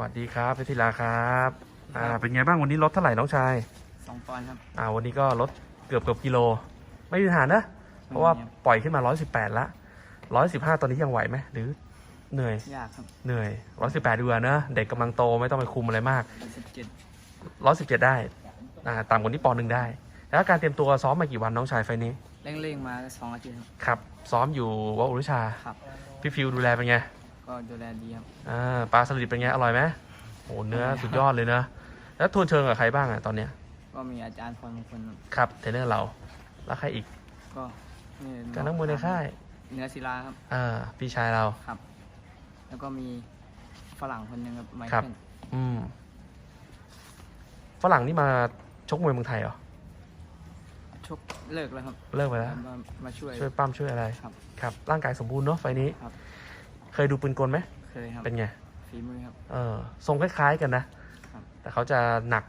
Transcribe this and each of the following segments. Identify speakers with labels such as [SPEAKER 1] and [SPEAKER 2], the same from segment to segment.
[SPEAKER 1] วัสดีครับเพชรศิลาครับอ่าเป็นไงบ้างวันนี้ลดเท่าไหร่น้องชาย
[SPEAKER 2] สองปอนด์ครับ
[SPEAKER 1] อ่าวันนี้ก็ลดเกือบเกือบกิโล ไม่มีปัญหานะเพราะว่าปล่อยขึ้นมา 118 ละ115 ตอนนี้ยังไหวไหมหรือเหนื่อย
[SPEAKER 2] ยากครับ
[SPEAKER 1] เหนื่อย 118ดูอะนะเด็กกำลังโตไม่ต้องไปคุมอะไรมาก
[SPEAKER 2] สิบเจ็ด
[SPEAKER 1] 117 ได้อ่าต่ำกว่านี้ปอนด์หนึ่งได้ แล้วการเตรียมตัวซ้อมมากี่วันน้องชายไฟล์นี้
[SPEAKER 2] เร่งเร่งๆมาสองอาทิตย์ครับ
[SPEAKER 1] ครับซ้อมอยู่วัดอุรุชา
[SPEAKER 2] ครับ
[SPEAKER 1] พี่ฟิวดูแลเป็นไง
[SPEAKER 2] ก็ดูแลดีครับ
[SPEAKER 1] อ่าปลาสลิดเป็นไงอร่อยไหมโอ้เนื้อสุดยอดเลยนะ แล้วทวนเชิงกับใครบ้างอะตอนเนี้ย
[SPEAKER 2] ก็มีอาจารย์พรมงคลครับ
[SPEAKER 1] ครับเทรนเนอร์เราแล้วใครอีก
[SPEAKER 2] ก็นี่
[SPEAKER 1] การนักมวยในค่าย
[SPEAKER 2] เนื้อศิลาครับ
[SPEAKER 1] อ่าพี่ชายเรา
[SPEAKER 2] ครับ แล้วก็มีฝรั่งคนหนึงครับไม
[SPEAKER 1] ครับ
[SPEAKER 2] เคิล
[SPEAKER 1] อืมฝรั่งนี่มาชกมวยเมืองไทยเหรอ
[SPEAKER 2] ชกเลิกแล้วครับ
[SPEAKER 1] เลิกไปแล้ว
[SPEAKER 2] มามาช่วย
[SPEAKER 1] ช่วยปั้มช่วยอะไร
[SPEAKER 2] ครับ
[SPEAKER 1] ครับ ร่างกายสมบูรณ์เนาะไฟล์นี้
[SPEAKER 2] ครับ
[SPEAKER 1] เคยดูปืนกลไหม
[SPEAKER 2] เคยครับ
[SPEAKER 1] เป็นไง
[SPEAKER 2] ฝีมือครับ
[SPEAKER 1] เออทรงคล้ายๆกันนะ
[SPEAKER 2] ครับ
[SPEAKER 1] แต่เขาจะหนัก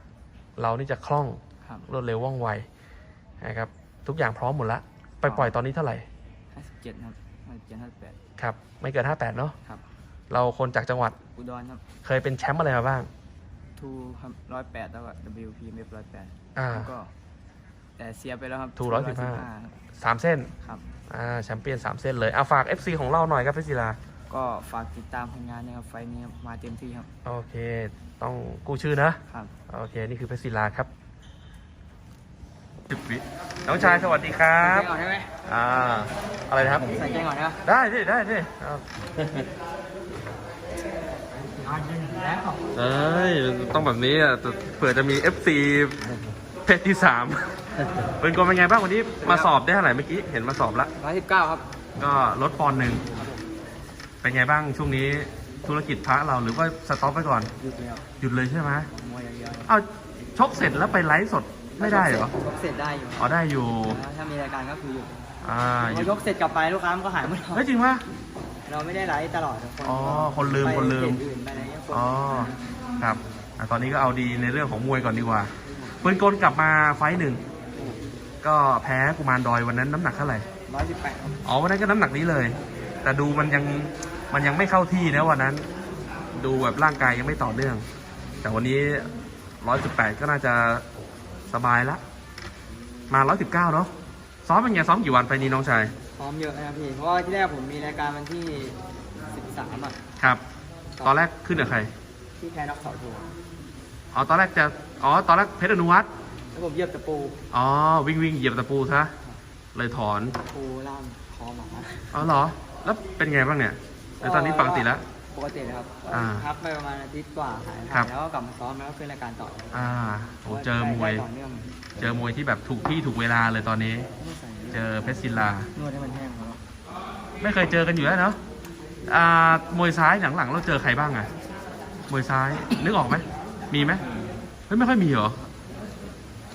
[SPEAKER 1] เรานี่จะคล่อง
[SPEAKER 2] ครับ
[SPEAKER 1] รวดเร็วว่องไวนะครับทุกอย่างพร้อมหมดละไปปล่อยตอนนี้เท่าไหร่
[SPEAKER 2] ห้าสิบเจ็ดครับห้าสิบเจ็ดห้าสิบแปด
[SPEAKER 1] ครับไม่เกิน58เนาะ
[SPEAKER 2] ครับ
[SPEAKER 1] เราคนจากจังหวัด
[SPEAKER 2] อุดรครับ
[SPEAKER 1] เคยเป็นแชมป์อะไรมาบ้าง
[SPEAKER 2] ทูครับร้อยแปดแล้วก็ WP เมฟร้อยแปด
[SPEAKER 1] อ่า
[SPEAKER 2] แล้วก็แต่เสียไปแล้วครับ
[SPEAKER 1] ทู115
[SPEAKER 2] ครับ
[SPEAKER 1] สามเส้น
[SPEAKER 2] ครับ
[SPEAKER 1] อ่าแชมเปี้ยนสามเส้นเลยเอาฝาก FC ของเราหน่อยครับพี่ศิลา
[SPEAKER 2] ก็ฝากติดตามผลงานนะครับไฟล์นี้ครับมาเต็มที่ครับ
[SPEAKER 1] โอเค ต้องกู้ชื่อนะ
[SPEAKER 2] ครับ
[SPEAKER 1] โอเค นี่คือเพชรศิลาครับสิบวิน้องชายสวัสดีครับ
[SPEAKER 2] ใส่แก้งก่อนได้ไหม
[SPEAKER 1] อ่าอะไรนะครับ
[SPEAKER 2] ใส่แก้งก่อนนะ
[SPEAKER 1] ได้สิได้สิครับ
[SPEAKER 2] แล้ว
[SPEAKER 1] เอ้ยต้องแบบนี้อะเผื่อจะมี FC เพชรที่สาม เป็นกลเป็นไงบ้างวันนี้มาสอบได้เท่าไหร่เมื่อกี้ เห็นมาสอบแล้ว
[SPEAKER 2] ร้อยสิบเก้าครับ
[SPEAKER 1] ก็ลดปอนด์หนึ่ง เป็นไงบ้างช่วงนี้ธุรกิจพระเราหรือว่าสต็อปไว้ก่อน
[SPEAKER 2] หยุดแล้ว
[SPEAKER 1] หยุดเลยใช่ไหม
[SPEAKER 2] มวยอย่างเดียว
[SPEAKER 1] เอาชกเสร็จแล้วไปไลฟ์สดไม่ได้เหรอ
[SPEAKER 2] ยกเสร็จได้อยู่
[SPEAKER 1] อ๋อได้อยู่
[SPEAKER 2] ถ้ามีรายการก็คือหยุด
[SPEAKER 1] อ่าห
[SPEAKER 2] พ
[SPEAKER 1] ยุ
[SPEAKER 2] อ
[SPEAKER 1] ด
[SPEAKER 2] ยกเสร็จกลับไปลูกค้ามันก็หายหมด
[SPEAKER 1] เฮ้ยจริงปะ
[SPEAKER 2] เราไม่ได้ไลฟ์ตลอดคน
[SPEAKER 1] อ๋อคนลืมคนลืม
[SPEAKER 2] ไปเขตอื่นไปอะไรเงี้ยคน
[SPEAKER 1] อ๋อครับอะตอนนี้ก็เอาดีในเรื่องของมวยก่อนดีกว่าปืนกลกลับมาไฟต์หนึ่งก็แพ้กุมารดอยวันนั้นน้ำหนักเท่าไหร่
[SPEAKER 2] ร้อยสิบแปดครับ
[SPEAKER 1] อ๋อวันนั้นก็น้ำหนักนี้เลย แต่ดูมันยัง มันยังไม่เข้าที่นะวันนั้น ดูแบบร่างกายยังไม่ต่อเนื่อง แต่วันนี้ร้อยสิบแปดก็น่าจะสบายละ มาร้อยสิบเก้าเนาะซ้อมเป็นไงซ้อมกี่วันไปนี้น้องชาย
[SPEAKER 2] พร้อมเยอะนะครับพี่ เพราะว่าที่แรกผมมีรายการวันที่สิบสามอะ
[SPEAKER 1] ครับ ตอนแรกขึ้นกับใคร
[SPEAKER 2] ที่แพ้น็อกเสาโท
[SPEAKER 1] อ๋อตอนแรกจะอ๋อตอนแรกเพชรอนุวัฒน์
[SPEAKER 2] แล้วผมเหยียบตะปู
[SPEAKER 1] อ๋อวิ่งวิ่งเหยียบตะปูซะเลยถอน
[SPEAKER 2] ตะปูล่ามคอหมา
[SPEAKER 1] อ๋อเหรอ แล้วเป็นไงบ้างเนี่ย แล้วตอนนี้ปกติแล้ว
[SPEAKER 2] ปกตินะครับ
[SPEAKER 1] อ่า
[SPEAKER 2] พักไปประมาณอาทิตย์กว่าหาย
[SPEAKER 1] ครั
[SPEAKER 2] หา
[SPEAKER 1] บ
[SPEAKER 2] ยแล้วก็กลับมาซ้อมแล้วก็ขึ้นรายการต่อ
[SPEAKER 1] อ่าโหเจอมวย
[SPEAKER 2] ได้ต่อเนื่อง
[SPEAKER 1] เจอมวยที่แบบถูกที่ถูกเวลาเลยตอนนี้
[SPEAKER 2] ไม่ใส่
[SPEAKER 1] เจอเพชรศิลา
[SPEAKER 2] นวดให้มันแห้งครับ
[SPEAKER 1] ไม่เคยเจอกันอยู่แล้วเนาะอ่ามวยซ้ายหลังๆเราเจอใครบ้างอะมวยซ้าย นึกออกไหมมีไหมเฮ้ยไม่ค่อยมีเหรอ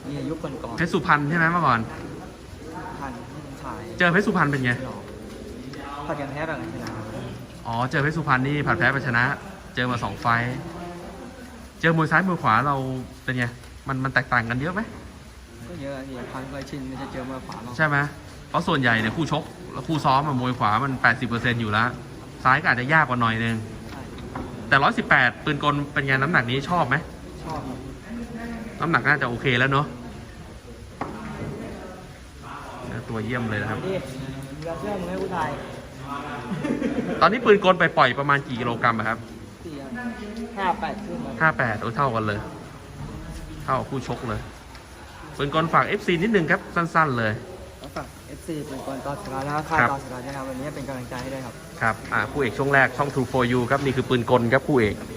[SPEAKER 2] นี่ยุคก่อนก่อน
[SPEAKER 1] เพชรสุพรรณใช่ไหมเมื่อก่อน
[SPEAKER 2] พันที่ผมถ่าย
[SPEAKER 1] เจอเพชรสุพรรณเป็นไง
[SPEAKER 2] หลอกพอยังแพ้แบบนั้นชนะ
[SPEAKER 1] อ๋อ เจอเพชรสุพรรณนี่ผัดแพ้ไปชนะ เจอมาสองไฟท์เจอมวยซ้ายมวยขวาเราเป็นไง มันมันแตกต่างกันเยอะไหม
[SPEAKER 2] ก็เยอะพี่พันเคยชินมันจะเจอมือขวาเรา
[SPEAKER 1] ใช่ไหมเพราะส่วนใหญ่เนี่ยคู่ชกและคู่ซ้อมอะมวยขวามัน 80%อยู่แล้ว ซ้ายก็อาจจะยากกว่าหน่อยนึง
[SPEAKER 2] ใช่
[SPEAKER 1] แต่ 118 ปืนกลเป็นไงน้ำหนักนี้ชอบไหม
[SPEAKER 2] ชอบครับ
[SPEAKER 1] น้ำหนักน่าจะโอเคแล้วเนาะตัวเยี่ยมเลยนะครับ
[SPEAKER 2] นี่เรือเชื่อมึงให้ผู้ชาย
[SPEAKER 1] ตอนนี้ปืนกลไปปล่อยประมาณกี่กิโลกรัมอะครับ
[SPEAKER 2] สี่ห้าแปดขึ้นมา
[SPEAKER 1] 58โอ้เท่ากันเลย เท่ากับคู่ชกเลย ปืนกลฝาก FC นิดนึงครับสั้น ๆ เลย
[SPEAKER 2] แล้วฝั่ง FC เป็นคนต่อสกาแล้วก็ค่าย
[SPEAKER 1] ครับ
[SPEAKER 2] ต่อสกาด้วยนะครับวันนี้เป็นกำลังใจให้ด้วยครับ
[SPEAKER 1] ครับ อ่าคู่เอกช่วงแรกช่อง True for You ครับ นี่คือปืนกลครับคู่เอก
[SPEAKER 2] ครับ